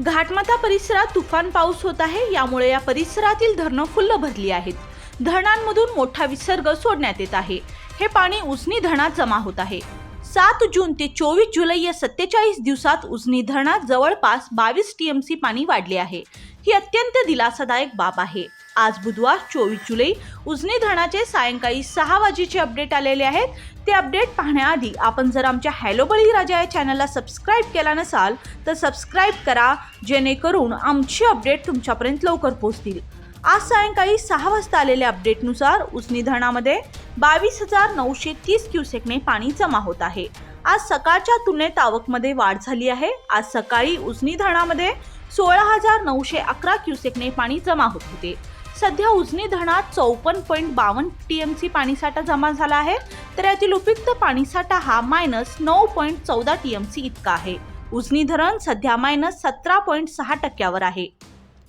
घाटमाथा परिसरात तुफान पाऊस होत आहे. यामुळे या परिसरातील धरणं फुल्ल भरली आहेत. धरणांमधून मोठा विसर्ग सोडण्यात येत आहे. हे पाणी उजनी धरणात जमा होत आहे. सात जून ते चोवीस जुलै या सत्तेचाळीस दिवसात उजनी धरणात जवळपास बावीस टीएमसी पाणी वाढले आहे. ही अत्यंत दिलासादायक बाब आहे. आज बुधवार चोवीस जुलै. उजनी धरणाचे सायंकाळी सहा वाजेचे अपडेट आलेले आहेत. ते अपडेट पाहण्याआधी आपण जर आमच्या हॅलो बळी राजा या चॅनलला सबस्क्राईब केला नसाल तर सबस्क्राईब करा जेणेकरून आमची अपडेट तुमच्यापर्यंत लवकर पोहोचतील. आज सायंकाळी सहा वाजता आलेल्या अपडेटनुसार उजनी धरणामध्ये बावीस हजार नऊशे तीस क्युसेकने पाणी जमा होत आहे. आज सकाळच्या तुलनेत आवकमध्ये वाढ झाली आहे. आज सकाळी उजनी धरणामध्ये सोळा हजार नऊशे अकरा क्युसेकने पाणी जमा होत होते. सध्या उजनी धरणात चौपन्न पॉईंट बावन्न टी एम सी पाणीसाठा जमा झाला आहे. तर यातील उपयुक्त पाणीसाठा हा मायनस नऊ पॉईंट चौदा टी एम सी इतका आहे. उजनी धरण सध्या मायनस सतरा पॉईंट सहा टक्क्यावर आहे.